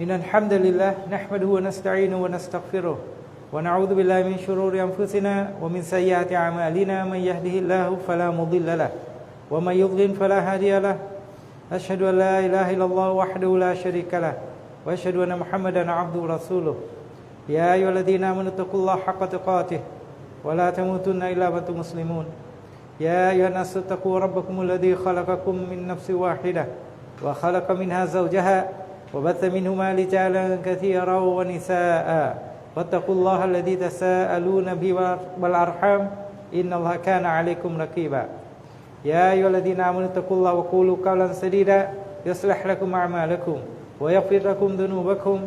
إن الحمد لله نحمده ونستعينه ونستغفره ونعوذ بالله من شرور أنفسنا ومن سيئات أعمالنا. من يهده الله فلا مضل له ومن يضلل فلا هادي له. أشهد أن لا إله إلا الله وحده لا شريك له وأشهد أن محمدا عبده ورسوله. يا أيها الذين آمنوا اتقوا الله حق تقاته ولا تموتن إلا وأنتم مسلمون. يا أيها الناس اتقوا ربكم الذي خلقكم من نفس واحدة وخلق منها زوجها وبث منهما رجالا كثيرا ونساء. واتقوا الله الذي تساءلون به والأرحام. إن الله كان عليكم رقيبا. يا أيها الذين آمنوا اتقوا الله وقولوا قولا سديدا. يصلح لكم أعمالكم ويغفر لكم ذنوبكم.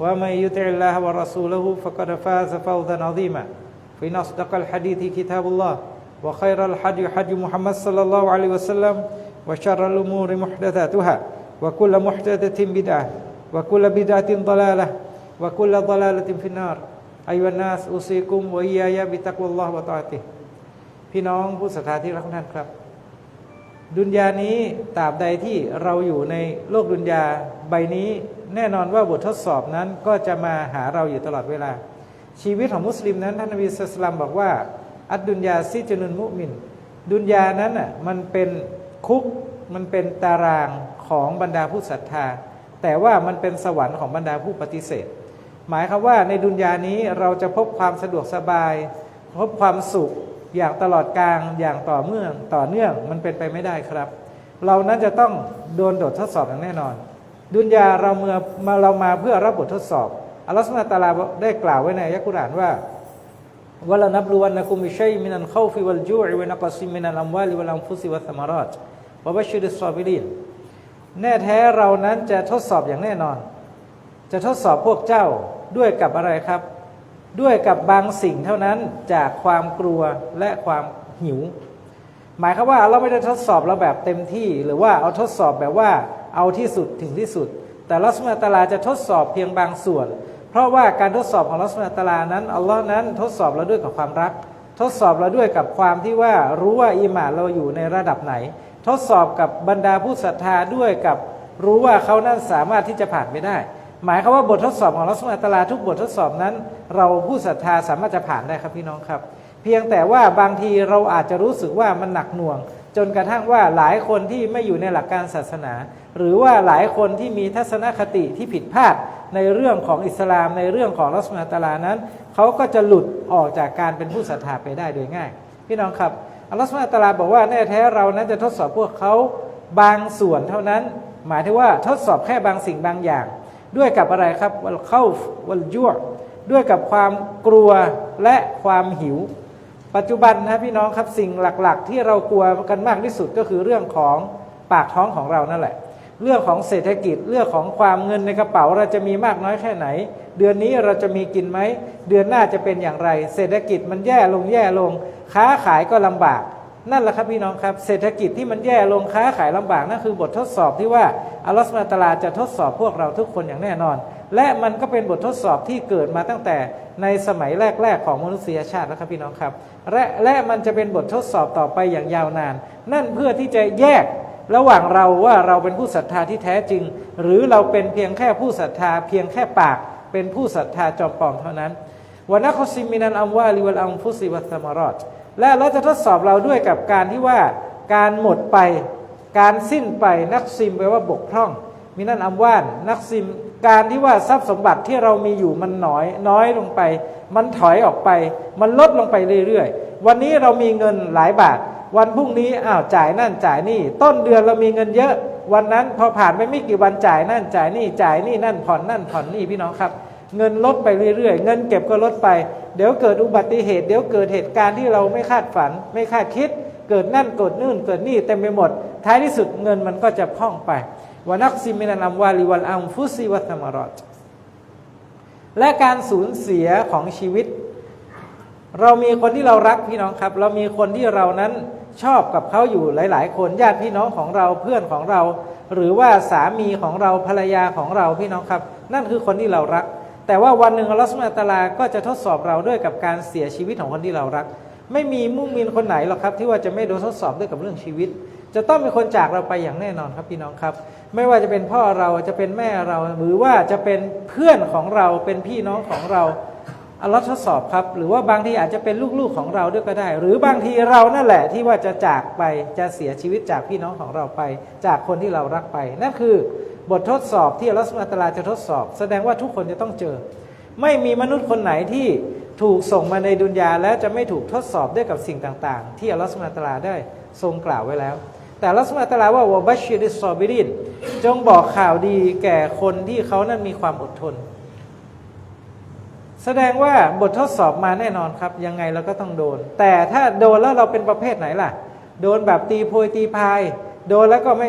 ومن يطع الله ورسوله فقد فاز فوزا عظيما. فإن أصدق الحديث كتاب الله وخير الحدي حدي محمد صلى الله عليه وسلم وشر الأمور محدثاتها. วกุลมุฮตัติบิดาวกุลบิดาตินตลาละวกุลตลาละติมฟินารอายุนาสอุซิกุมวิยายาบิตักวัลลอฮฺวะตาติ พี่น้องผู้ศรัทธาที่รักท่านครับ ดุนยานี้ตราบใดที่เราอยู่ในโลกดุนยาใบนี้ แน่นอนว่าบททดสอบนั้นก็จะมาหาเราอยู่ตลอดเวลา ชีวิตของมุสลิมนั้นท่านอับดุลต่านบอกว่า อัดดุนยาซิจนุนมุมิน ดุนยานั้นอะมันเป็นคุกมันเป็นตาราง ของบรรดาผู้ศรัทธา แต่ว่ามันเป็นสวรรค์ของบรรดาผู้ปฏิเสธ หมายความว่าในดุนยานี้เราจะพบความสะดวกสบาย พบความสุขอย่างตลอดกลางอย่างต่อเนื่องต่อเนื่องมันเป็นไปไม่ได้ครับ เรานั้นจะต้องโดนโดดทดสอบอย่างแน่นอน ดุนยาเราเมื่อมาเรามาเพื่อรับบททดสอบอัลลอฮฺสุลตาราได้กล่าวไว้ในยะกุรานว่าวะลานับลูวันนะกุมิชัยมินันข้าฟิวัลจูอิวนักซิมินันอัมวาลิวัลอัมฟุซิวัสมารอตวะบัชชิริสซอบิลิน แน่แท้เรานั้นจะทดสอบอย่างแน่นอน จะทดสอบพวกเจ้าด้วยกับอะไรครับ ด้วยกับบางสิ่งเท่านั้นจากความกลัวและความหิว หมายความว่าเราไม่ได้ทดสอบเราแบบเต็มที่ หรือว่าเอาทดสอบแบบว่าเอาที่สุดถึงที่สุด แต่ลัสมาตาลาจะทดสอบเพียงบางส่วน เพราะว่าการทดสอบของลัสมาตาลานั้นอัลลอฮ์นั้นทดสอบเราด้วยกับความรัก ทดสอบเราด้วยกับความที่ว่ารู้ว่าอีหมานเราอยู่ในระดับไหน ทดสอบกับบรรดาผู้ศรัทธาด้วยกับรู้ว่าเขานั้นสามารถที่จะผ่านไปได้ หมายความว่าบททดสอบของลัสมาตลาทุกบททดสอบนั้น เราผู้ศรัทธาสามารถจะผ่านได้ครับพี่น้องครับ เพียงแต่ว่าบางทีเราอาจจะรู้สึกว่ามันหนักหน่วง จนกระทั่งว่าหลายคนที่ไม่อยู่ในหลักการศาสนา หรือว่าหลายคนที่มีทัศนคติที่ผิดพลาดในเรื่องของอิสลามในเรื่องของรัสมาตลานั้นเขาก็จะหลุดออกจากการเป็นผู้ศรัทธาไปได้โดยง่าย พี่น้องครับ อัลลอฮฺสุบฮาตาลาบอกว่าแน่แท้เรานั้นจะทดสอบพวกเขาบางส่วนเท่านั้น หมายถึงว่าทดสอบแค่บางสิ่งบางอย่าง ด้วยกับอะไรครับวัลเข้าวัลยั่วด้วยกับความกลัวและความหิว ปัจจุบันนะพี่น้องครับสิ่งหลักๆ ที่เรากลัวกันมากที่สุดก็คือเรื่องของปากท้องของเรานั่นแหละ เรื่องของเศรษฐกิจเรื่องของความเงินในกระเป๋าเราจะมีมากน้อยแค่ไหน เดือนนี้เราจะมีกินไหม เดือนหน้าจะเป็นอย่างไร เศรษฐกิจมันแย่ลงแย่ลง ค้าขายก็ลำบาก นั่นแหละครับพี่น้องครับ เศรษฐกิจที่มันแย่ลงค้าขายลำบากนั่นคือบททดสอบที่ว่าอัลลอฮฺสุบฮานะฮูวะตาลาจะทดสอบพวกเราทุกคนอย่างแน่นอน และมันก็เป็นบททดสอบที่เกิดมาตั้งแต่ในสมัยแรก ๆ ของมนุษยชาติแล้วครับพี่น้องครับและและมันจะเป็นบททดสอบต่อไปอย่างยาวนาน นั่นเพื่อที่จะแยก ระหว่างเราว่าเราเป็นผู้ศรัทธาที่แท้จริง หรือเราเป็นเพียงแค่ผู้ศรัทธา เพียงแค่ปาก เป็นผู้ศรัทธาจอมปลอมเท่านั้นวานะคอซิมินันอัมวาลิวัลอัมฟุซิวัตสมารอดและเราจะทดสอบเราด้วยกับการที่ว่าการหมดไป การสิ้นไปนักซิมแปลว่าบกพร่อง มินันอัมวานนักซิมการที่ว่าทรัพย์สมบัติที่เรามีอยู่มันน้อย น้อยลงไป มันถอยออกไป มันลดลงไปเรื่อยๆ วันนี้เรามีเงินหลายบาท วันพรุ่งนี้อ้าวจ่ายนั่นจ่ายนี่ ต้นเดือนเรามีเงินเยอะ วันนั้นพอผ่านไปไม่กี่วันจ่ายนั่นจ่ายนี่จ่ายนี่นั่นผ่อนนั่นผ่อนนี่พี่น้องครับ เงินลดไปเรื่อยๆ เงินเก็บก็ลดไป เดี๋ยวเกิดอุบัติเหตุ เดี๋ยวเกิดเหตุการณ์ที่เราไม่คาดฝัน ไม่คาดคิด เกิดนั่นเกิดนู่นเกิดนี่เต็มไปหมด ท้ายที่สุดเงินมันก็จะพ่องไปวานักซิมินันอัมวาลิวัลอัมฟุซิวัตมารอดและการสูญเสียของชีวิต เรามีคนที่เรารักพี่น้องครับ เรามีคนที่เรานั้น ชอบกับเขาอยู่หลาย ๆ คนญาติพี่น้องของเราเพื่อนของเรา หรือว่าสามีของเราภรรยาของเราพี่น้องครับ นั่นคือคนที่เรารัก แต่ว่าวันหนึ่งอัลลอฮฺสุบฮานะฮูวะตาลาก็จะทดสอบเราด้วยกับการเสียชีวิตของคนที่เรารัก ไม่มีมุ่งมินคนไหนหรอกครับที่ว่าจะไม่โดนทดสอบด้วยกับเรื่องชีวิต จะต้องมีคนจากเราไปอย่างแน่นอนครับพี่น้องครับ ไม่ว่าจะเป็นพ่อเราจะเป็นแม่เรา หรือว่าจะเป็นเพื่อนของเราเป็นพี่น้องของเรา อัลลอฮ์ทดสอบครับ หรือว่าบางทีอาจจะเป็นลูกๆของเราด้วยก็ได้ หรือบางทีเรานั่นแหละที่ว่าจะจากไปจะเสียชีวิตจากพี่น้องของเราไป จากคนที่เรารักไป นั่นคือบททดสอบที่อัลลอฮ์สุบฮาตาลาจะทดสอบ แสดงว่าทุกคนจะต้องเจอ ไม่มีมนุษย์คนไหนที่ถูกส่งมาในดุนยาแล้วจะไม่ถูกทดสอบด้วยกับสิ่งต่างๆ ที่อัลลอฮ์สุบฮาตาลาได้ทรงกล่าวไว้แล้ว แต่อัลลอฮ์สุบฮานะตาลาว่าวบัชชิริสซอบิรินจงบอกข่าวดีแก่คนที่เขานั้นมีความอดทน แสดงว่าบททดสอบมาแน่นอนครับ ยังไงเราก็ต้องโดน แต่ถ้าโดนแล้วเราเป็นประเภทไหนล่ะ โดนแบบตีโพยตีพาย โดนแล้วก็ไม่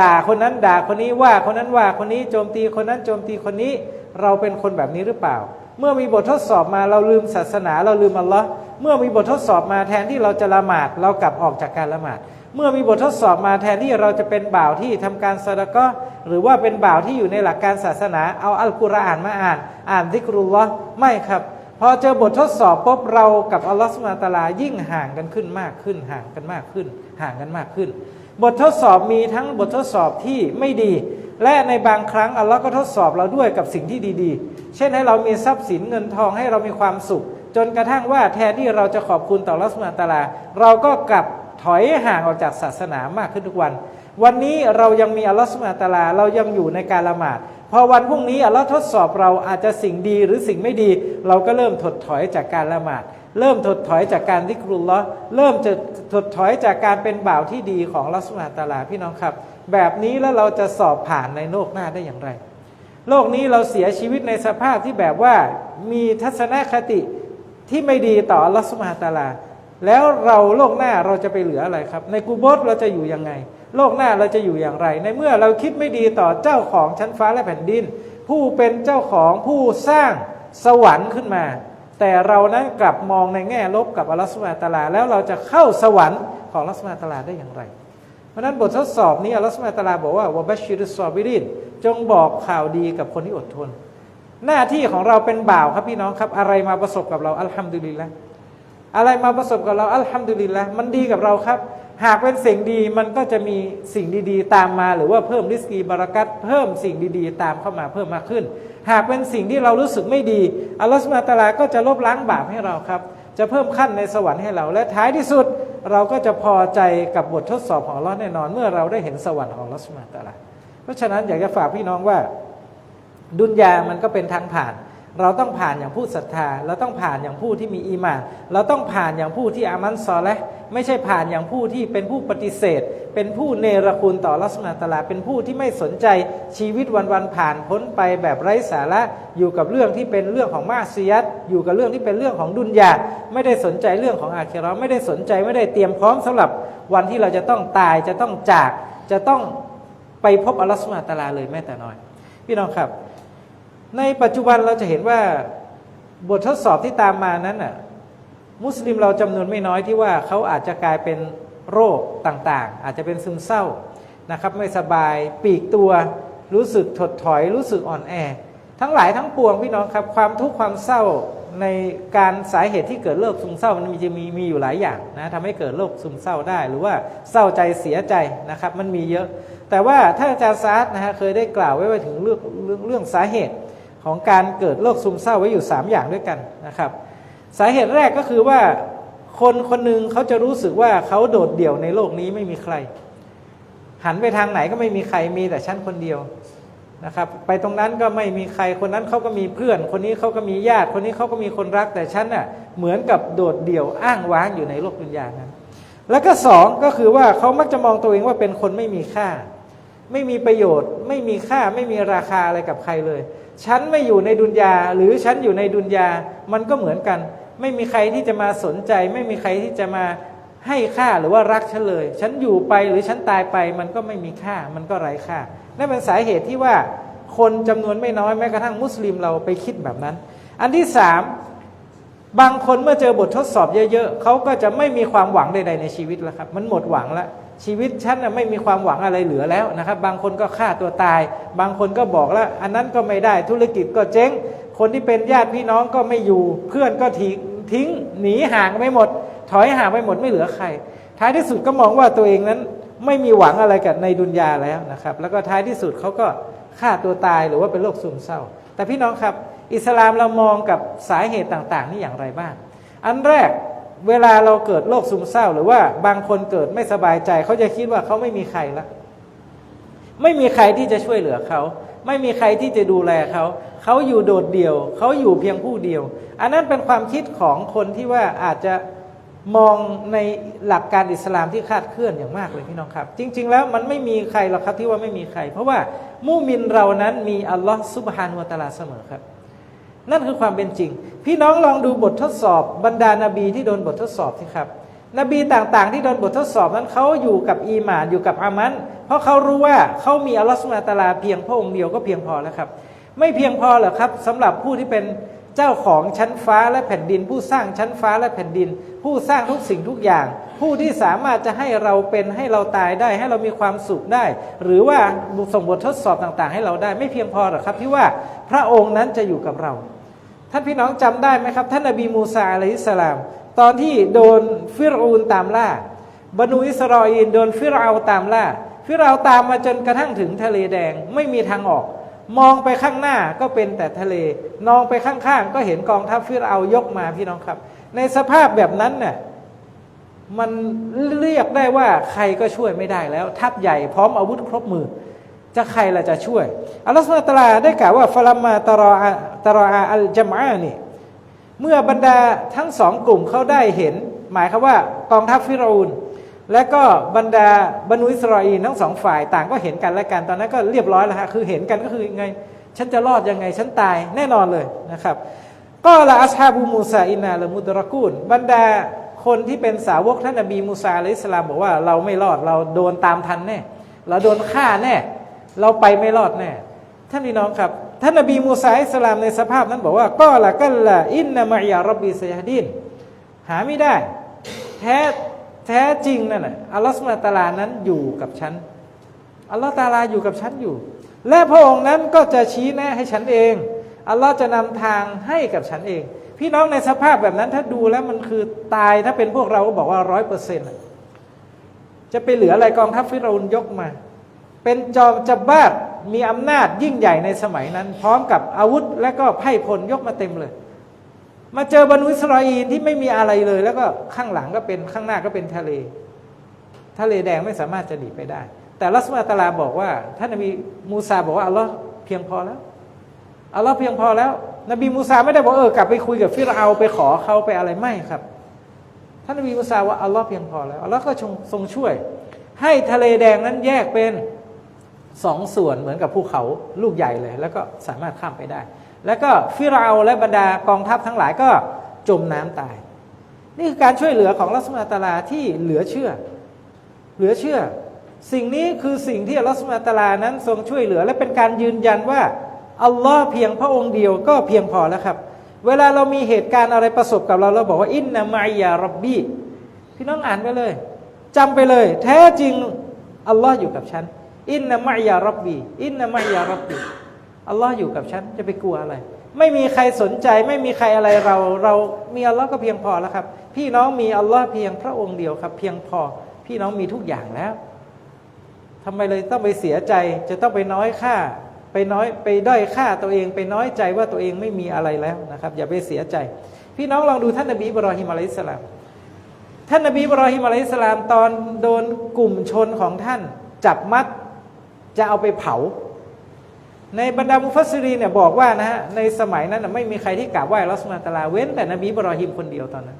ด่าคนนั้นด่าคนนี้ว่าคนนั้นว่าคนนี้โจมตีคนนั้นโจมตีคนนี้ เราเป็นคนแบบนี้หรือเปล่า เมื่อมีบททดสอบมาเราลืมศาสนา เราลืมอัลลอฮ์เมื่อมีบททดสอบมาแทนที่เราจะละหมาดเรากลับออกจากการละหมาด เมื่อมีบททดสอบมาแทนที่เราจะเป็นบ่าวที่ทำการสะดะก็หรือว่าเป็นบ่าวที่อยู่ในหลักการศาสนาเอาอัลกุรอานมาอ่าน อ่านดิกรุลลอไม่ครับพอเจอบททดสอบปุ๊บเรากับอัลลอฮ์สุบฮาตาลายิ่งห่างกันขึ้นมากขึ้น ห่างกันมากขึ้น ห่างกันมากขึ้น บททดสอบมีทั้งบททดสอบที่ไม่ดี และในบางครั้งอัลลอฮ์ก็ทดสอบเราด้วยกับสิ่งที่ดีๆ เช่นให้เรามีทรัพย์สินเงินทองให้เรามีความสุข จนกระทั่งว่าแทนที่เราจะขอบคุณต่ออัลลอฮ์สุบฮาตาลา เราก็กลับ ถอยห่างออกจากศาสนามากขึ้นทุกวัน วันนี้เรายังมีอัลลอฮ์สุบฮานตะอาลา เรายังอยู่ในการละหมาด พอวันพรุ่งนี้อัลลอฮ์ทดสอบเราอาจจะสิ่งดีหรือสิ่งไม่ดี เราก็เริ่มถดถอยจากการละหมาด เริ่มถดถอยจากการดิกรุลลอฮ์เริ่มจะถดถอยจากการเป็นบ่าวที่ดีของอัลลอฮ์สุบฮานตะอาลาพี่น้องครับ แบบนี้แล้วเราจะสอบผ่านในโลกหน้าได้อย่างไร โลกนี้เราเสียชีวิตในสภาพที่แบบว่ามีทัศนคติที่ไม่ดีต่ออัลลอฮ์สุบฮานตะอาลา แล้วเราโลกหน้าเราจะไปเหลืออะไรครับ ในกูโบสเราจะอยู่ยังไง โลกหน้าเราจะอยู่อย่างไร ในเมื่อเราคิดไม่ดีต่อเจ้าของชั้นฟ้าและแผ่นดิน ผู้เป็นเจ้าของผู้สร้างสวรรค์ขึ้นมา แต่เรานั้นกลับมองในแง่ลบกับอัลลอฮฺสุบฮานะตาลา แล้วเราจะเข้าสวรรค์ของอัลลอฮฺสุบฮานะตาลาได้อย่างไร เพราะนั้นบททดสอบนี้อัลลอฮฺสุบฮานะตาลาบอกว่าวะบัชชิรุสซอบิรินจงบอกข่าวดีกับคนที่อดทน หน้าที่ของเราเป็นบ่าวครับพี่น้องครับอะไรมาประสบกับเราอัลฮัมดุลิลละ อะไรมาประสบกับเราอัลฮัมดุลิลละมันดีกับเราครับ หากเป็นสิ่งดีมันก็จะมีสิ่งดีๆ ตามมา หรือว่าเพิ่มริสกีบารักัตเพิ่มสิ่งดีๆ ตามเข้ามาเพิ่มมากขึ้น หากเป็นสิ่งที่เรารู้สึกไม่ดีอัลลอฮฺสุบานตะอาลาก็จะลบล้างบาปให้เราครับ จะเพิ่มขั้นในสวรรค์ให้เรา และท้ายที่สุดเราก็จะพอใจกับบททดสอบของอัลลอฮ์แน่นอน เมื่อเราได้เห็นสวรรค์ของอัลลอฮฺสุบานตะอาลาเพราะฉะนั้นอยากจะฝากพี่น้องว่า ดุนยามันก็เป็นทางผ่าน เราต้องผ่านอย่างผู้ศรัทธา เราต้องผ่านอย่างผู้ที่มีอีมาน เราต้องผ่านอย่างผู้ที่อามันซอและไม่ใช่ผ่านอย่างผู้ที่เป็นผู้ปฏิเสธ เป็นผู้เนรคุณต่อลักษณะตลา เป็นผู้ที่ไม่สนใจชีวิตวันๆผ่านพ้นไปแบบไร้สาระอยู่กับเรื่องที่เป็นเรื่องของมาซียัตอยู่กับเรื่องที่เป็นเรื่องของดุนยาไม่ได้สนใจเรื่องของอาคิเราะห์ไม่ได้สนใจไม่ได้เตรียมพร้อมสำหรับวันที่เราจะต้องตายจะต้องจากจะต้องไปพบอัลลอฮฺสุบฮานะตาลาเลยแม้แต่น้อย พี่น้องครับ ในปัจจุบันเราจะเห็นว่าบททดสอบที่ตามมานั้นน่ะมุสลิมเราจำนวนไม่น้อยที่ว่าเขาอาจจะกลายเป็นโรคต่างๆ อาจจะเป็นซึมเศร้านะครับไม่สบายปีกตัว รู้สึกถดถอย รู้สึกอ่อนแอ ทั้งหลายทั้งปวงพี่น้องครับ ความทุกข์ความเศร้าในการสาเหตุที่เกิดโรคซึมเศร้ามันมีจะมีมีอยู่หลายอย่างนะทำให้เกิดโรคซึมเศร้าได้ หรือว่าเศร้าใจเสียใจนะครับมันมีเยอะ แต่ว่าถ้าอาจารย์ซาร์นะฮะเคยได้กล่าวไว้ว่าถึงเรื่องเรื่องสาเหตุ ของการเกิดโรคซึมเศร้าไว้อยู่ 3 อย่างด้วยกันนะครับ สาเหตุแรกก็คือว่าคนคนหนึ่งเขาจะรู้สึกว่าเขาโดดเดี่ยวในโลกนี้ไม่มีใคร หันไปทางไหนก็ไม่มีใครมีแต่ฉันคนเดียวนะครับ ไปตรงนั้นก็ไม่มีใครคนนั้นเขาก็มีเพื่อน คนนี้เขาก็มีญาติ คนนี้เขาก็มีคนรักแต่ฉันน่ะเหมือนกับโดดเดี่ยวอ้างว้างอยู่ในโลกวิญญาณนั้น แล้วก็สองก็คือว่าเขามักจะมองตัวเองว่าเป็นคนไม่มีค่า ไม่มีประโยชน์ ไม่มีค่าไม่มีราคาอะไรกับใครเลย ฉันไม่อยู่ในดุนยาหรือฉันอยู่ในดุนยามันก็เหมือนกัน ไม่มีใครที่จะมาสนใจ ไม่มีใครที่จะมาให้ค่าหรือว่ารักฉันเลย ฉันอยู่ไปหรือฉันตายไป มันก็ไม่มีค่า มันก็ไร้ค่านั่นเป็นสาเหตุที่ว่าคนจำนวนไม่น้อยแม้กระทั่งมุสลิมเราไปคิดแบบนั้น อันที่สาม บางคนเมื่อเจอบททดสอบเยอะๆเขาก็จะไม่มีความหวังใดๆในชีวิตแล้วครับ มันหมดหวังแล้วชีวิตฉันนะไม่มีความหวังอะไรเหลือแล้วนะครับ บางคนก็ฆ่าตัวตาย บางคนก็บอกแล้ว อันนั้นก็ไม่ได้ธุรกิจก็เจ๊ง คนที่เป็นญาติพี่น้องก็ไม่อยู่ เพื่อนก็ทิ้งทิ้งหนีห่างไปหมด ถอยห่างไปหมดไม่เหลือใคร ท้ายที่สุดก็มองว่าตัวเองนั้นไม่มีหวังอะไรกับในดุนยาแล้วนะครับ แล้วก็ท้ายที่สุดเขาก็ฆ่าตัวตายหรือว่าเป็นโรคซึมเศร้า แต่พี่น้องครับ อิสลามเรามองกับสาเหตุต่าง ๆ นี่อย่างไรบ้าง อันแรกเวลาเราเกิดโรคซึมเศร้า หรือว่าบางคนเกิดไม่สบายใจ เขาจะคิดว่าเขาไม่มีใครละไม่มีใครที่จะช่วยเหลือเขา ไม่มีใครที่จะดูแลเขา เขาอยู่โดดเดี่ยว เขาอยู่เพียงผู้เดียว อันนั้นเป็นความคิดของคนที่ว่าอาจจะมองในหลักการอิสลามที่คาดเคลื่อนอย่างมากเลยพี่น้องครับ จริง ๆ แล้วมันไม่มีใครหรอกครับที่ว่าไม่มีใคร เพราะว่ามุมินเรานั้นมีอัลลอฮ์ซุบฮานุวะตะอาลาเสมอครับ นั่นคือความเป็นจริง พี่น้องลองดูบททดสอบบรรดานาบีที่โดนบททดสอบสิครับ นบีต่างๆ ที่โดนบททดสอบนั้นเขาอยู่กับอีหมานอยู่กับอามัน เพราะเขารู้ว่าเขามีอัลลอฮฺสุบฮานะตาลาเพียงพระองค์เดียวก็เพียงพอแล้วครับ ไม่เพียงพอเหรอครับสำหรับผู้ที่เป็น จ้าของชั้นฟ้าและแผ่นดิน ผู้สร้างชั้นฟ้าและแผ่นดิน ผู้สร้างทุกสิ่งทุกอย่าง ผู้ที่สามารถจะให้เราเป็นให้เราตายได้ ให้เรามีความสุขได้ หรือว่าส่งบททดสอบต่างๆ ให้เราได้ไม่เพียงพอหรอกครับที่ว่าพระองค์นั้นจะอยู่กับเรา ท่านพี่น้องจำได้ไหมครับ ท่านนบีมูซาอะลัยฮิสสลาม ตอนที่โดนฟิรูนตามล่าบรรนูอิสราเอลโดนฟิรเอาตามล่าฟิรเอาตามมาจนกระทั่งถึงทะเลแดงไม่มีทางออก มองไปข้างหน้าก็เป็นแต่ทะเลมองไปข้างๆก็เห็นกองทัพฟิรเอายกมาพี่น้องครับ ในสภาพแบบนั้นน่ะมันเรียกได้ว่าใครก็ช่วยไม่ได้แล้ว ทัพใหญ่พร้อมอาวุธครบมือ จะใครล่ะจะช่วย อัลลอฮฺสุบฮาตาลาได้กล่าวว่าฟาลัมาตารอาตารออาอัลจัมานี่เมื่อบรรดาทั้งสองกลุ่มเขาได้เห็น หมายคือว่ากองทัพฟิรอูน และก็บรรดาบรรุอิสราเอลทั้งสองฝ่ายต่างก็เห็นกันและกันตอนนั้นก็เรียบร้อยแล้วฮะคือเห็นกันก็คือยังไง ฉันจะรอดยังไงฉันตายแน่นอนเลยนะครับ ก็ละอัชฮาบูมูซาอินาละมุตรกูลบรรดาคนที่เป็นสาวกท่านนบีมูซาอะลัยฮิสลามบอกว่าเราไม่รอดเราโดนตามทันแน่เราโดนฆ่าแน่เราไปไม่รอดแน่ท่านพี่น้องครับท่านนบีมูซาอิสลามในสภาพนั้นบอกว่าก็ละกัลละอินนามะยารบีสยาดินหาไม่ได้ แท้ ท้จริงนั่นแหละอัลลอฮฺสุบฮาตาลานั้นอยู่กับฉันอัลลอฮฺตาลาอยู่กับฉันอยู่ และพระองค์นั้นก็จะชี้แนะให้ฉันเองอัลลอฮ์จะนำทางให้กับฉันเอง พี่น้องในสภาพแบบนั้นถ้าดูแล้วมันคือตายถ้าเป็นพวกเราก็บอกว่าร้อยเปอร์เซ็นต์จะไปเหลืออะไรกองทัพฟิรเอานยกมา เป็นจอมจับบาดมีอำนาจยิ่งใหญ่ในสมัยนั้น พร้อมกับอาวุธและก็ไพ่พลยกมาเต็มเลย มาเจอบรรนุอิสราเอลที่ไม่มีอะไรเลย แล้วก็ข้างหลังก็เป็นข้างหน้าก็เป็นทะเล ทะเลแดงไม่สามารถจะหนีไปได้ แต่ลัสมาตลาบอกว่าท่านนบีมูซาบอกว่าอัลลอฮ์เพียงพอแล้วอัลลอฮ์เพียงพอแล้ว นบีมูซาไม่ได้บอกเออกลับไปคุยกับฟิรเอาไปขอเขาไปอะไรไม่ครับท่านนบีมูซาว่าอัลลอฮ์เพียงพอแล้วอัลลอฮ์ก็ทรงช่วย ให้ทะเลแดงนั้นแยกเป็นสองส่วนเหมือนกับภูเขาลูกใหญ่เลย แล้วก็สามารถข้ามไปได้ แล้วก็ฟิรเอและบรรดากองทัพทั้งหลายก็จมน้ำตาย นี่คือการช่วยเหลือของรัสมาตาลาที่เหลือเชื่อ เหลือเชื่อ สิ่งนี้คือสิ่งที่อัสุบฮานตาลานั้นทรงช่วยเหลือ และเป็นการยืนยันว่าอัลลอฮ์เพียงพระองค์เดียวก็เพียงพอแล้วครับ เวลาเรามีเหตุการณ์อะไรประสบกับเราเราบอกว่าอินนามายารับบีพี่น้องอ่านไปเลยจำไปเลย แท้จริงอัลลอฮ์อยู่กับฉัน อินนามายารับบีอินนามายารับบี อัลลอฮ์อยู่กับฉันจะไปกลัวอะไร ไม่มีใครสนใจไม่มีใครอะไรเรา เรามีอัลลอฮ์ก็เพียงพอแล้วครับ พี่น้องมีอัลลอฮ์เพียงพระองค์เดียวครับ เพียงพอ พี่น้องมีทุกอย่างแล้วทำไมเลยต้องไปเสียใจ จะต้องไปน้อยค่า ไปน้อยไปด้อยค่าตัวเองไปน้อยใจว่าตัวเองไม่มีอะไรแล้วนะครับ อย่าไปเสียใจ พี่น้องลองดูท่านนบีอิบรอฮิมอะลัยฮิสลามท่านนบีอิบรอฮิมอะลัยฮิสลามตอนโดนกลุ่มชนของท่าน จับมัดจะเอาไปเผา ในบรรดามุฟัสซิรีเนี่ยบอกว่านะฮะในสมัยนั้นนะไม่มีใครที่กราบไหว้อัลลอฮฺสุบฮาตาลาเว้น แต่นบีบรอฮิมคนเดียวตอนนั้น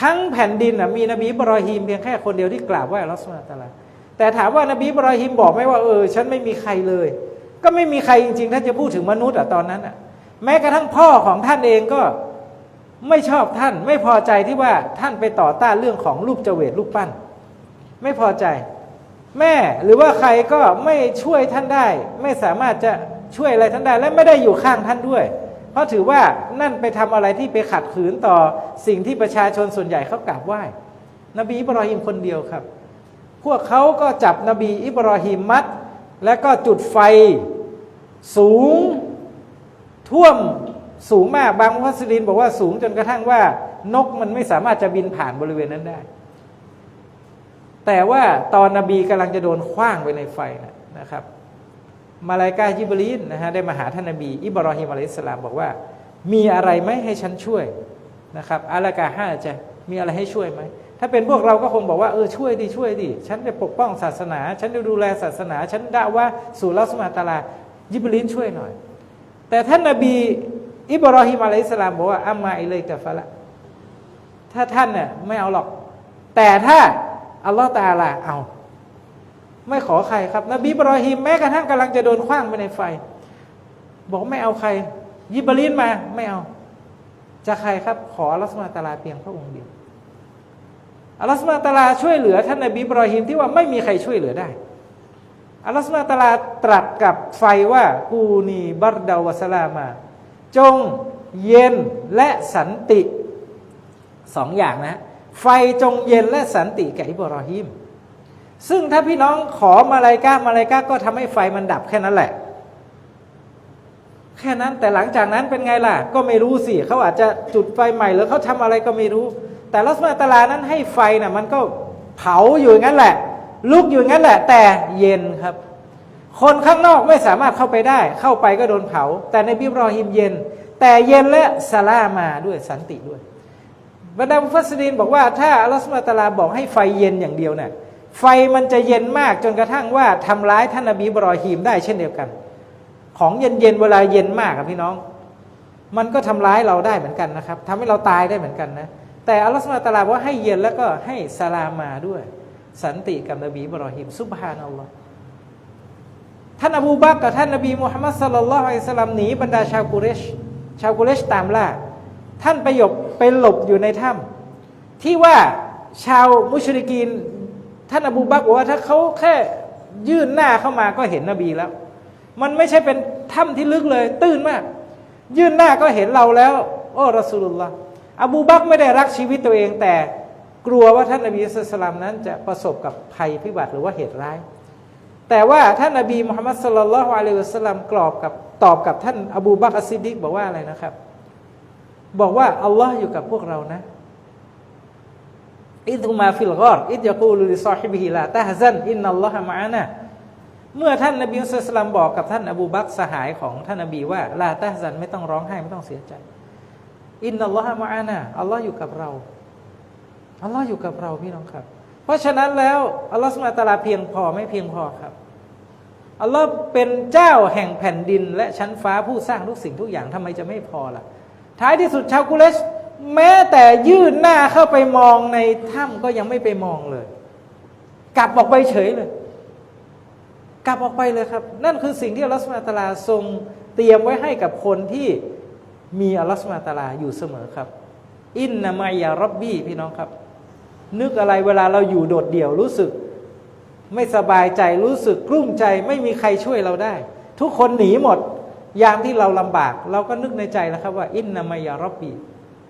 ทั้งแผ่นดินนะมีนบีบรอฮิมเพียงแค่คนเดียวที่กราบไหว้อัลลอฮฺสุบฮาตาลาแต่ถามว่านบีบรอฮิมบอกไหมว่าเออฉันไม่มีใครเลย ก็ไม่มีใครจริงๆ ถ้าจะพูดถึงมนุษย์อะตอนนั้นอะแม้กระทั่งพ่อของท่านเองก็ไม่ชอบท่าน ไม่พอใจที่ว่าท่านไปต่อต้านเรื่องของรูปเจเวตรูปปั้น ไม่พอใจ แม่หรือว่าใครก็ไม่ช่วยท่านได้ ไม่สามารถจะช่วยอะไรท่านได้ และไม่ได้อยู่ข้างท่านด้วย เพราะถือว่านั่นไปทำอะไรที่ไปขัดขืนต่อสิ่งที่ประชาชนส่วนใหญ่เขากราบไหว้ นบีอิบรอฮิมคนเดียวครับ พวกเขาก็จับนบีอิบรอฮิมมัด แล้วก็จุดไฟสูงท่วมสูงมากบางมุฟัสลินบอกว่าสูงจนกระทั่งว่านกมันไม่สามารถจะบินผ่านบริเวณนั้นได้ แต่ว่าตอนนบีกำลังจะโดนคว้างไปในไฟนะนะครับ มาลายกายิบรีนนะฮะได้มาหาท่านนบี อิบรอฮิมอะลัยสลามบอกว่า มีอะไรไหมให้ฉันช่วยนะครับอาลากาห้าจะมีอะไรให้ช่วยไหมถ้าเป็นพวกเราก็คงบอกว่าเออช่วยดิช่วยดิฉันจะปกป้องศาสนา ฉันจะดูแลศาสนา ฉันด่าว่าสู่ลัสมาตาลายิบรีนช่วยหน่อย แต่ท่านนบี อิบรอฮิมอะลัยสลามบอกว่าอัมาอิเลกะฟะละถ้าท่านเนี่ยไม่เอาหรอก แต่ถ้า อัลลอฮฺตาลาเอาไม่ขอใครครับ นบีบรอฮิมแม้กระทั่งกำลังจะโดนขว้างไปในไฟ บอกไม่เอาใคร ยิบรีนมาไม่เอา จะใครครับ ขออัลลอฮฺสุบฮาตาลาเพียงพระองค์เดียวอัลลอฮฺสุบฮาตาลาช่วยเหลือ ท่านนบีบรอฮิมที่ว่าไม่มีใครช่วยเหลือได้อัลลอฮฺสุบฮาตาลาตรัสกับไฟว่ากูนีบัรดาวะสลามา จงเย็นและสันติสองอย่างนะ ไฟจงเย็นและสันติแก่อิบรอฮิมซึ่งถ้าพี่น้องขอมาลายกามาลายกาก็ทำให้ไฟมันดับแค่นั้นแหละ แค่นั้นแต่หลังจากนั้นเป็นไงล่ะ ก็ไม่รู้สิเขาอาจจะจุดไฟใหม่หรือเขาทำอะไรก็ไม่รู้ แต่ลัสมาตลานั้นให้ไฟน่ะมันก็เผาอยู่งั้นแหละ ลุกอยู่งั้นแหละ แต่เย็นครับ คนข้างนอกไม่สามารถเข้าไปได้ เข้าไปก็โดนเผา แต่ในบิบรอฮิมเย็น แต่เย็นและสลามาด้วยสันติด้วย บรรดามุฟัสลินบอกว่าถ้าอัลลอฮฺสุบฮานะฮูวะตาลาบอกให้ไฟเย็นอย่างเดียวเนี่ยไฟมันจะเย็นมากจนกระทั่งว่าทำร้ายท่านนบีอิบรอฮีมได้เช่นเดียวกัน ของเย็นๆเวลาเย็นมากครับพี่น้อง มันก็ทำร้ายเราได้เหมือนกันนะครับทำให้เราตายได้เหมือนกันนะแต่อัลลอฮฺสุบฮานะฮูวะตาลาบอกว่าให้เย็นแล้วก็ให้สลามาด้วย สันติกับนบีอิบรอฮีมซุบฮานัลลอฮ์ท่านอบูบักกับท่านนบีมุฮัมมัดสลลัลลอฮุอะลัยฮิสลลัมหนีบรรดาชาวกุเรช ชาวกุเรชตามล่า ท่านไปหยบ ไปหลบอยู่ในถ้ำที่ว่าชาวมุชริกีน ท่านอบูบักบอกว่าถ้าเขาแค่ยื่นหน้าเข้ามาก็เห็นนบีแล้ว มันไม่ใช่เป็นถ้ำที่ลึกเลย ตื้นมาก ยื่นหน้าก็เห็นเราแล้วโอ้รอสูลุลลอฮ์อบูบักไม่ได้รักชีวิตตัวเองแต่กลัวว่าท่านนบีสุลต่านนั้นจะประสบกับภัยพิบัติหรือว่าเหตุร้าย แต่ว่าท่านนบีมุฮัมมัดสุลลัลฮุอะลัยฮิวะสลลัมกรอบกับตอบกับท่านอบูบักอัสซิดิกบอกว่าอะไรนะครับ บอกว่าอัลลอฮ์อยู่กับพวกเรานะอิดุมาฟิลกอรอิดยะกูลุลิซอฮิบิฮิลาตะฮซันอินนัลลอฮะมะอานะเมื่อท่านนบีมุสลิมบอกกับท่านอบูบักสหายของท่านนบีว่าลาตะฮซันไม่ต้องร้องไห้ไม่ต้องเสียใจ อินนัลลอฮะมะอานะอัลลอฮ์อยู่กับเราอัลลอฮ์อยู่กับเราพี่น้องครับ เพราะฉะนั้นแล้วอัลลอฮ์สุบฮาตาลาเพียงพอไม่เพียงพอครับอัลลอฮ์เป็นเจ้าแห่งแผ่นดิน และชั้นฟ้าผู้สร้างทุกสิ่งทุกอย่างทำไมจะไม่พอล่ะ ท้ายที่สุดชาวกุเรชแม้แต่ยื่นหน้าเข้าไปมองในถ้ำก็ยังไม่ไปมองเลย กลับออกไปเฉยเลย กลับออกไปเลยครับ นั่นคือสิ่งที่อัลลอฮฺสุบฮาตาลาทรงเตรียมไว้ให้กับคนที่มีอัลลอฮฺสุบฮาตาลาอยู่เสมอครับ อินนามายารับบี้พี่น้องครับ นึกอะไรเวลาเราอยู่โดดเดี่ยวรู้สึก ไม่สบายใจรู้สึกกลุ้มใจ ไม่มีใครช่วยเราได้ ทุกคนหนีหมด ยามที่เราลำบาก เราก็นึกในใจแล้วครับว่า อินนามายารบี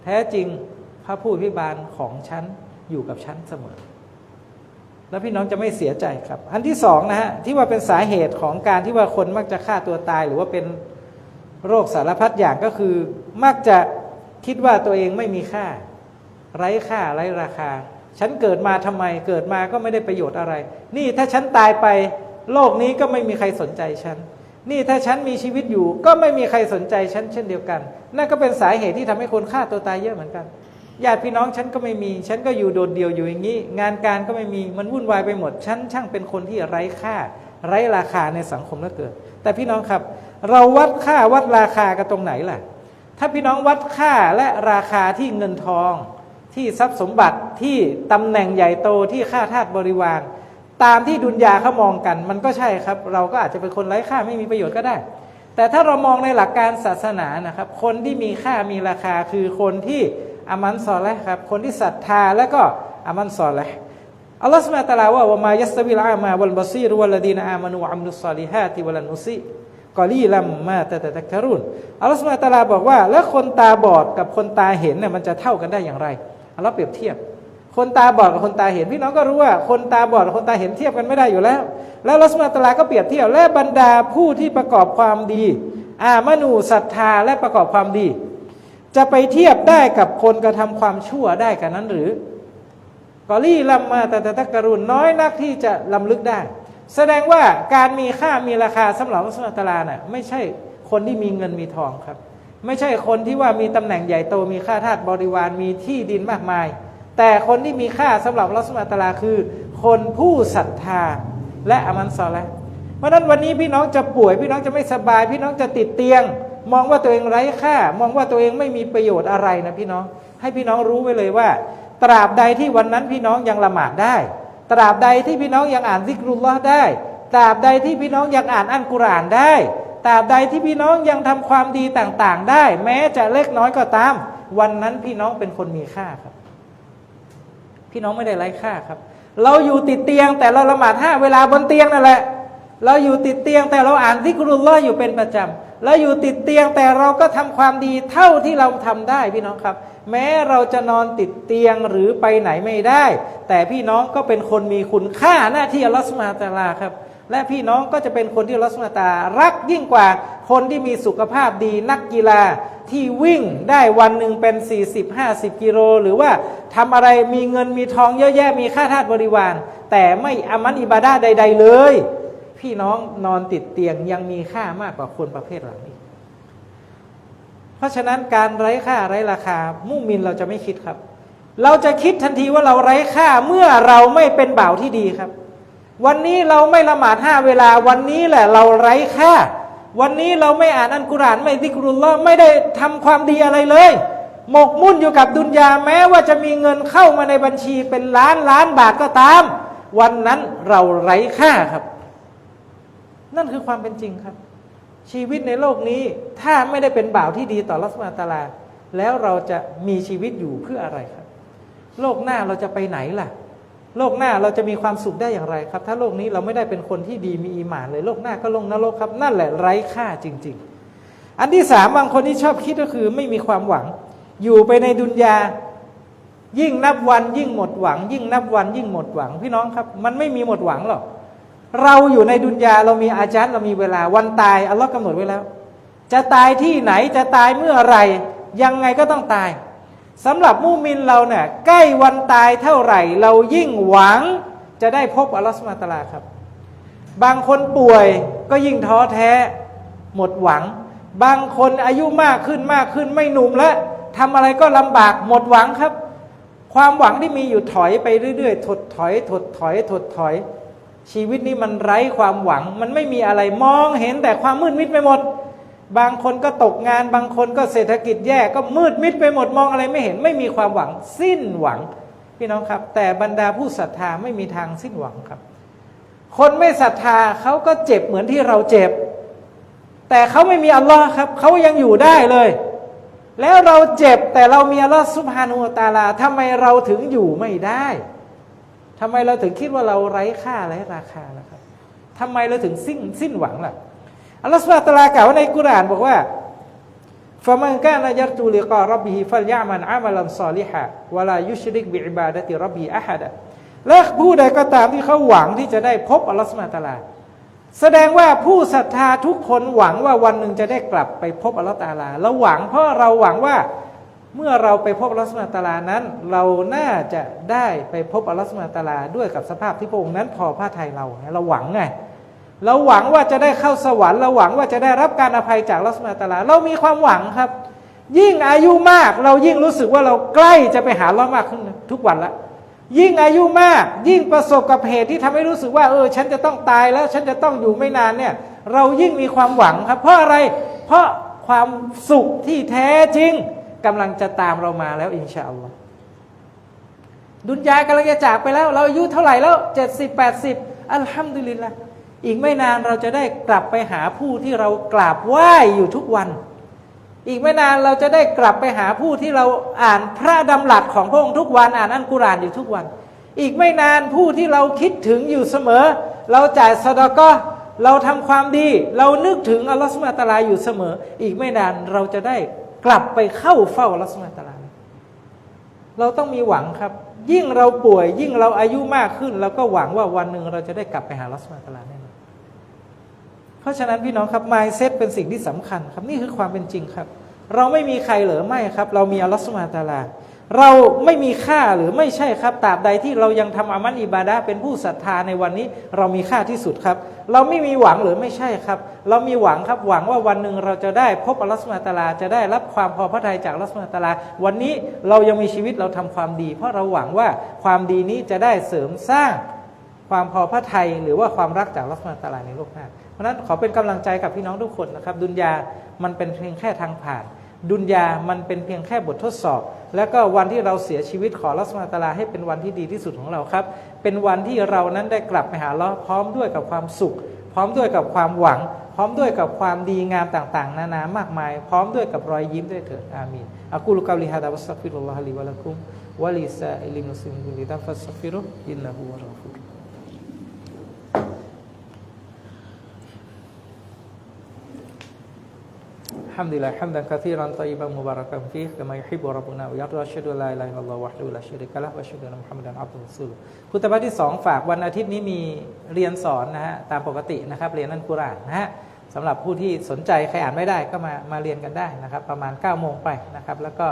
แท้จริงพระผู้พิบาลของฉันอยู่กับฉันเสมอ แล้วพี่น้องจะไม่เสียใจครับ อันที่สองนะฮะที่ว่าเป็นสาเหตุของการที่ว่าคนมักจะฆ่าตัวตาย หรือว่าเป็นโรคสารพัดอย่างก็คือ มักจะคิดว่าตัวเองไม่มีค่า ไร้ค่าไร้ราคา ฉันเกิดมาทำไม เกิดมาก็ไม่ได้ประโยชน์อะไร นี่ถ้าฉันตายไป โลกนี้ก็ไม่มีใครสนใจฉัน นี่ถ้าฉันมีชีวิตอยู่ ก็ไม่มีใครสนใจฉันเช่นเดียวกัน นั่นก็เป็นสาเหตุที่ทำให้คนฆ่าตัวตายเยอะเหมือนกันญาติพี่น้องฉันก็ไม่มี ฉันก็อยู่โดดเดี่ยวอยู่อย่างนี้ งานการก็ไม่มีมันวุ่นวายไปหมด ฉันช่างเป็นคนที่ไร้ค่า ไร้ราคาในสังคมเหลือเกินแต่พี่น้องครับ เราวัดค่าวัดราคากันตรงไหนล่ะ ถ้าพี่น้องวัดค่าและราคาที่เงินทอง ที่ทรัพย์สมบัติที่ตำแหน่งใหญ่โตที่ค่าทาสบริวาร ตามที่ดุนยาเขามองกัน มันก็ใช่ครับ เราก็อาจจะเป็นคนไร้ค่าไม่มีประโยชน์ก็ได้ แต่ถ้าเรามองในหลักการศาสนานะครับ คนที่มีค่ามีราคาคือคนที่อามันซอลและครับ คนที่ศรัทธาและก็อามันซอลและอัลลอฮฺสุบฮานะฮูวะตะอาลาว่าวะมายัสตวิลอามาวัลบาซีรวัลดีนอามานุอัมลุสซอลิฮาติวัลนุซีกอลีลัมมาตะตะตักรุนอัลลอฮฺสุบฮานะตะลาบอกว่า แล้วคนตาบอดกับคนตาเห็นเนี่ยมันจะเท่ากันได้อย่างไรอัลลอฮ์เปรียบเทียบ คนตาบอดกับคนตาเห็นพี่น้องก็รู้ว่าคนตาบอดกับคนตาเห็นเทียบกันไม่ได้อยู่แล้ว แล้วลัสมาตะลาก็เปรียบเทียบและบรรดาผู้ที่ประกอบความดี อามนูศรัทธาและประกอบความดี จะไปเทียบได้กับคนกระทำความชั่วได้กันนั้นหรือกอลี่ลัมมาตตะตะกรุณน้อยนักที่จะลำลึกได้ แสดงว่าการมีค่ามีราคาสำหรับลัสมาตะลาน่ะไม่ใช่คนที่มีเงินมีทองครับ ไม่ใช่คนที่ว่ามีตำแหน่งใหญ่โตมีค่าทาสบริวารมีที่ดินมากมาย แต่คนที่มีค่าสำหรับลัสมาตลาคือ คนผู้ศรัทธาและอามันซอและเพราะนั้นวันนี้พี่น้องจะป่วย พี่น้องจะไม่สบาย พี่น้องจะติดเตียง มองว่าตัวเองไร้ค่า มองว่าตัวเองไม่มีประโยชน์อะไรนะพี่น้อง ให้พี่น้องรู้ไว้เลยว่า ตราบใดที่วันนั้นพี่น้องยังละหมาดได้ ตราบใดที่พี่น้องยังอ่านซิกรุลลอฮ์ได้ ตราบใดที่พี่น้องยังอ่านอัลกุรอานได้ ตราบใดที่พี่น้องยังทำความดีต่างๆ ได้ แม้จะเล็กน้อยก็ตาม วันนั้นพี่น้องเป็นคนมีค่าครับ พี่น้องไม่ได้ไร้ค่าครับ เราอยู่ติดเตียงแต่เราละหมาดห้าเวลาบนเตียงนั่นแหละ เราอยู่ติดเตียงแต่เราอ่านซิกรุลลออยู่เป็นประจำเราอยู่ติดเตียงแต่เราก็ทำความดีเท่าที่เราทำได้พี่น้องครับ แม้เราจะนอนติดเตียงหรือไปไหนไม่ได้ แต่พี่น้องก็เป็นคนมีคุณค่าหน้าที่อัลลอฮฺสุบฮานตะอาลาครับ และพี่น้องก็จะเป็นคนที่อัลลอฮฺสุนะตาลารักยิ่งกว่าคนที่มีสุขภาพดีนักกีฬาที่วิ่งได้วันหนึ่งเป็น 40 50 กิโล หรือว่าทำอะไรมีเงินมีทองเยอะแยะมีค่าทาสบริวาร แต่ไม่อามันอิบาดาใด ๆ เลย พี่น้องนอนติดเตียงยังมีค่ามากกว่าคนประเภทเหล่านี้ เพราะฉะนั้นการไร้ค่าไร้ราคา มุมินเราจะไม่คิดครับ เราจะคิดทันทีว่าเราไร้ค่าเมื่อเราไม่เป็นบ่าวที่ดีครับ วันนี้เราไม่ละหมาดห้าเวลา วันนี้แหละเราไร้ค่า วันนี้เราไม่อ่านอันกุรอานไม่ซิกรุลลอฮ์ไม่ได้ทำความดีอะไรเลย หมกมุ่นอยู่กับดุนยาแม้ว่าจะมีเงินเข้ามาในบัญชีเป็นล้านล้านบาทก็ตาม วันนั้นเราไร้ค่าครับ นั่นคือความเป็นจริงครับ ชีวิตในโลกนี้ถ้าไม่ได้เป็นบ่าวที่ดีต่อรัสมาตาลาแล้วเราจะมีชีวิตอยู่เพื่ออะไรครับ โลกหน้าเราจะไปไหนล่ะ โลกหน้าเราจะมีความสุขได้อย่างไรครับ ถ้าโลกนี้เราไม่ได้เป็นคนที่ดีมีอีหมานเลยโลกหน้าก็ลงนรกครับ นั่นแหละไร้ค่าจริง ๆ อันที่สามบางคนที่ชอบคิดก็คือไม่มีความหวัง อยู่ไปในดุนยา ยิ่งนับวัน ยิ่งหมดหวัง ยิ่งนับวัน ยิ่งหมดหวังพี่น้องครับ มันไม่มีหมดหวังหรอกเราอยู่ในดุนยาเรามีอาจารย์เรามีเวลาวันตายอัลลอฮ์กำหนดไว้แล้ว จะตายที่ไหนจะตายเมื่อไรยังไงก็ต้องตาย สำหรับมุมินเราเนี่ยใกล้วันตายเท่าไหร่ เรายิ่งหวังจะได้พบอัลลอฮ์สุบฮาตลาครับ บางคนป่วยก็ยิ่งท้อแท้ หมดหวัง บางคนอายุมากขึ้นมากขึ้นไม่หนุ่มแล้วทำอะไรก็ลำบากหมดหวังครับ ความหวังที่มีอยู่ถอยไปเรื่อยๆ ถดถอย ถดถอย ถดถอย ชีวิตนี้มันไร้ความหวัง มันไม่มีอะไรมองเห็นแต่ความมืดมิดไปหมด บางคนก็ตกงาน บางคนก็เศรษฐกิจแย่ก็มืดมิดไปหมดมองอะไรไม่เห็น ไม่มีความหวังสิ้นหวัง พี่น้องครับ แต่บรรดาผู้ศรัทธาไม่มีทางสิ้นหวังครับ คนไม่ศรัทธาเขาก็เจ็บเหมือนที่เราเจ็บ แต่เขาไม่มีอัลลอฮ์ครับเขายังอยู่ได้เลย แล้วเราเจ็บแต่เรามีอัลลอฮ์ซุบฮานุวะตาลาทำไมเราถึงอยู่ไม่ได้ทำไมเราถึงคิดว่าเราไร้ค่าไร้ราคาล่ะครับทำไมเราถึงสิ้นสิ้นหวังล่ะ อัลลอฮฺสุบะตะลากล่าวในกุรานบอกว่าฟะมันกานายัตูลิกอรับบิฮิฟัลยามันอามัลันซอลิฮะวลายุชริกบิอิบาดติรับบีอะฮัดและผู้ใดก็ตามที่เขาหวังที่จะได้พบอัลลอฮฺสุบะตะลา แสดงว่าผู้ศรัทธาทุกคนหวังว่าวันหนึ่งจะได้กลับไปพบอัลลอฮฺตาลาเราหวังเพราะเราหวังว่าเมื่อเราไปพบอัลลอฮฺสุบะตะลานั้น เราน่าจะได้ไปพบอัลลอฮฺสุบะตะลาด้วยกับสภาพที่พระองค์นั้นพอพระทัยเราเราหวังไง เราหวังว่าจะได้เข้าสวรรค์เราหวังว่าจะได้รับการอภัยจากอัลอสุบฮาตาลาเรามีความหวังครับ ยิ่งอายุมาก เรายิ่งรู้สึกว่าเราใกล้จะไปหาลลอมากขึ้นทุกวันละยิ่งอายุมาก ยิ่งประสบกับเหตุที่ทำให้รู้สึกว่า เออ ฉันจะต้องตายแล้วฉันจะต้องอยู่ไม่นานเนี่ย เรายิ่งมีความหวังครับ เพราะอะไรเพราะความสุขที่แท้จริงกำลังจะตามเรามาแล้วอินชาอัลลอฮ์ดุนยากำลังจะจากไปแล้ว เราอายุเท่าไหร่แล้วเจ็ดสิบแปดสิบอัลฮัมดุลิลละ อีกไม่นานเราจะได้กลับไปหาผู้ที่เรากราบไหว้อยู่ทุกวัน อีกไม่นานเราจะได้กลับไปหาผู้ที่เราอ่านพระดำรัสของพระองค์ทุกวัน อ่านอัลกุรอานอยู่ทุกวัน อีกไม่นานผู้ที่เราคิดถึงอยู่เสมอ เราจ่ายสดก็เราทำความดี เรานึกถึงอัลลอฮฺสุบฮาตะอาลาอยู่เสมอ อีกไม่นานเราจะได้กลับไปเข้าเฝ้าอัลลอฮฺสุบฮาตะอาลาเราต้องมีหวังครับ ยิ่งเราป่วย ยิ่งเราอายุมากขึ้นเราก็หวังว่าวันหนึ่งเราจะได้กลับไปหาอัลลอฮฺสุบฮาตะอาลาแน่นอน เพราะฉะนั้นพี่น้องครับ mindset เป็นสิ่งที่สำคัญครับนี่คือความเป็นจริงครับ เราไม่มีใครเหรือไม่ครับ เรามีอัลลอฮฺสุบฮาตาลา เราไม่มีค่าหรือไม่ใช่ครับตราบใดที่เรายังทำอามันอิบาดะห์เป็นผู้ศรัทธาในวันนี้ เรามีค่าที่สุดครับ เราไม่มีหวังหรือไม่ใช่ครับ เรามีหวังครับหวังว่าวันหนึ่งเราจะได้พบอัลลอฮฺสุบฮาตาลา จะได้รับความพอพระทัยจากอัลลอฮฺสุบฮาตาลา วันนี้เรายังมีชีวิตเราทำความดี เพราะเราหวังว่าความดีนี้จะได้เสริมสร้างความพอพระทัยหรือว่าความรักจากอัลลอฮฺสุบฮาตาลาในโลกหน้า เพราะนั้นขอเป็นกำลังใจกับพี่น้องทุกคนนะครับ ดุนยามันเป็นเพียงแค่ทางผ่าน ดุนยามันเป็นเพียงแค่บททดสอบ แล้วก็วันที่เราเสียชีวิตขอรัสมาตะลาให้เป็นวันที่ดีที่สุดของเราครับ เป็นวันที่เรานั้นได้กลับไปหาเลอฮ์พร้อมด้วยกับความสุข พร้อมด้วยกับความหวัง พร้อมด้วยกับความดีงามต่างๆ นานามากมาย พร้อมด้วยกับรอยยิ้มด้วยเถิดอามีนอักูลุกาลิฮะดะวัสซัฟิรุลลอฮะลิวะลักุมวะลิซาอิลิมุสลิมินกุลิตัฟัสซัฟิรุอินนะฮูวะรอฟูร الحمد لله حمدا كثيرا طيبا مباركا فيه كما يحب ربنا ويرضى أشهد أن لا إله إلا الله وحده لا شريك له وأشهد أن محمدا عبده ورسوله พุทธบัตรที่สองฝากวันอาทิตย์นี้มีเรียนสอนนะฮะตามปกตินะครับเรียนนั่นกุรอานนะฮะสำหรับผู้ที่สนใจใครอ่านไม่ได้ก็มามาเรียนกันได้นะครับประมาณ9ก้าโมงไปนะครับแล้วก็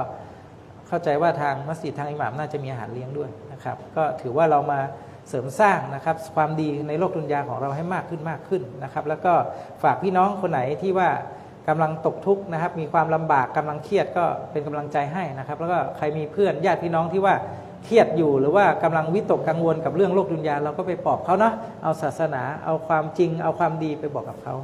เข้าใจว่าทางมัสยิดทางอิหม่ามน่าจะมีอาหารเลี้ยงด้วยนะครับก็ถือว่าเรามาเสริมสร้างนะครับความดีในโลกดุนยาของเราให้มากขึ้นมากขึ้นนะครับแล้วก็ฝากพี่น้องคนไหนที่ว่า กำลังตกทุกข์นะครับ มีความลำบากกำลังเครียดก็เป็นกำลังใจให้นะครับ แล้วก็ใครมีเพื่อนญาติพี่น้องที่ว่าเครียดอยู่หรือว่ากำลังวิตกกังวลกับเรื่องโลกดุนยาเราก็ไปปลอบเขาเนาะเอาศาสนาเอาความจริง เอาความดีไปบอกกับเขา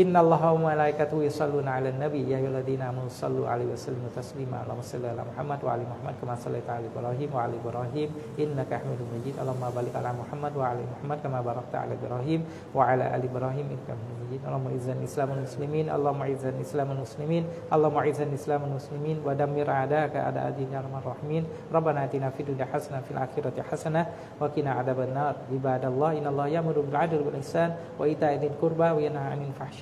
อินนัลลอฮฺวะมะลาอิกะตุยัสซัลลูนะอะลันนบียาอัยยุลลดีนามุซัลลูอะลัยฮิวะซัลลิมุตัสลีมาอัลลอฮุศ็อลลิอะลามุฮัมมัดวะอะลัยมุฮัมมัดกะมาศ็อลลัยตะอะลาอิบรอฮีมวะอะลัยอิบรอฮีมอินนะกะฮะมิดุมมัจญิดอัลลอฮุมมะบาริกอะลามุฮัมมัดวะอะลัยมุฮัมมัดกะมาบารักตะอะลาอิบรอฮีมวะอะลาอาลิอิบรอฮีมอินนะกะฮะมิดุมมัจญิดอัลลอฮุมมะอิซซันอิสลามวัลมุสลิมีนอัลลอฮุมมะอิซซันอิสลามวัลมุสลิมีนอัลลอฮุมมะอิซซันอิสลามวัลมุสลิมีนวะดัมมิรอาดากะอาดาดีนยาอัรมัรเราะฮีมีนรับบานาอาตินาฟิดดุนยาฮัสนะฟิลอาคิเราะติฮัสนะวะกินาอะดาบันนารอิบาดัลลอฮอินนัลลอฮยะมุรุบิลอะดลวัลอิห์ซานวะอิตาอิดิลกุรบะวะยะนะฮะอานิลฟะฮ์